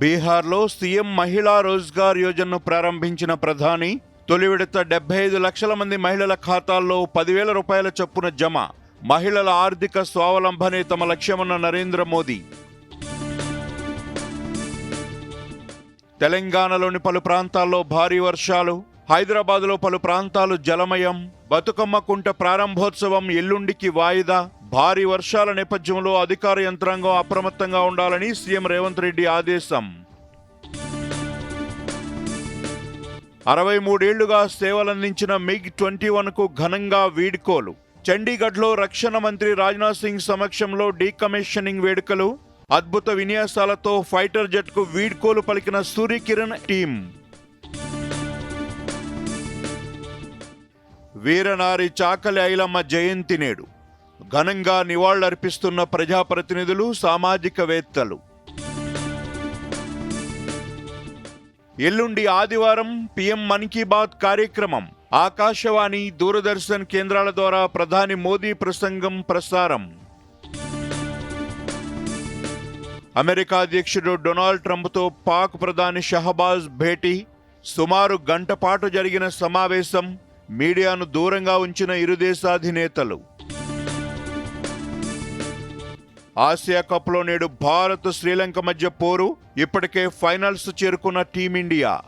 బీహార్లో సీఎం మహిళా రోజ్గార్ యోజనను ప్రారంభించిన ప్రధాని తొలి విడత డెబ్బై ఐదు లక్షల మంది మహిళల ఖాతాల్లో పదివేల రూపాయల చొప్పున జమ. మహిళల ఆర్థిక స్వావలంబనే తమ లక్ష్యమన్న నరేంద్ర మోదీ. తెలంగాణలోని పలు ప్రాంతాల్లో భారీ వర్షాలు హైదరాబాద్లో పలు ప్రాంతాలు జలమయం బతుకమ్మ కుంట ప్రారంభోత్సవం ఎల్లుండికి వాయిదా భారీ వర్షాల నేపథ్యంలో అధికార యంత్రాంగం అప్రమత్తంగా ఉండాలని సీఎం రేవంత్ రెడ్డి ఆదేశం. అరవై మూడేళ్ళుగా సేవలందించిన మిగ్ ట్వంటీ వన్కు ఘనంగా వీడ్కోలు. చండీగఢ్లో రక్షణ మంత్రి రాజ్నాథ్ సింగ్ సమక్షంలో డీకమిషనింగ్ వేడుకలు. అద్భుత విన్యాసాలతో ఫైటర్ జెట్కు వీడ్కోలు పలికిన సూర్యకిరణ్ టీం. వీరనారి చాకలి ఐలమ్మ జయంతి నేడు. ఘనంగా నివాళులర్పిస్తున్న ప్రజాప్రతినిధులు సామాజికవేత్తలు. ఎల్లుండి ఆదివారం పిఎం మన్ కీ బాత్ కార్యక్రమం. ఆకాశవాణి దూరదర్శన్ కేంద్రాల ద్వారా ప్రధాని మోదీ ప్రసంగం ప్రసారం. అమెరికా అధ్యక్షుడు డొనాల్డ్ ట్రంప్తో పాక్ ప్రధాని షహబాజ్ భేటీ. సుమారు గంట పాటు జరిగిన సమావేశం. మీడియాను దూరంగా ఉంచిన ఇరు దేశాధినేతలు. ఆసియా కప్లో నేడు భారత్ శ్రీలంక మధ్య పోరు. ఇప్పటికే ఫైనల్స్ చేరుకున్న టీమిండియా.